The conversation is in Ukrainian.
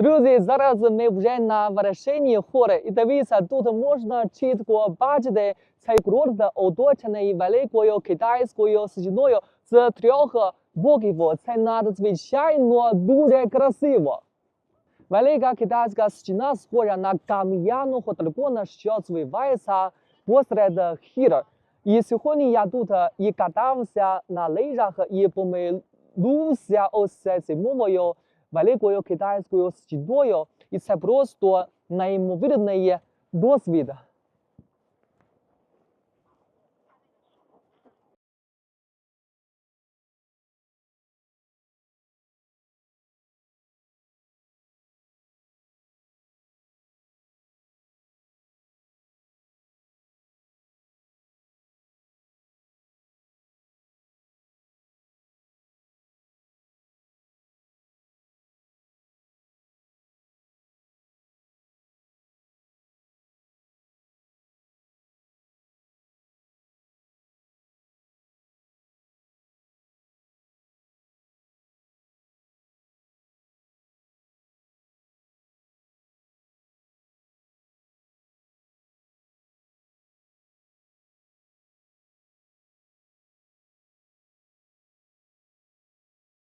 Друзі, зараз ми вже на вершині гори, і дивіться, тут можна чітко бачити цей курорт оточений великою китайською стіною з трьох боків. Це надзвичайно дуже красиво. Велика китайська стіна схожа на кам'яного дракона, що звивається посеред гір. І сьогодні я тут і катався на лижах і помилувся ось зимовою великою китайською стідою, І це просто неймовірний досвід.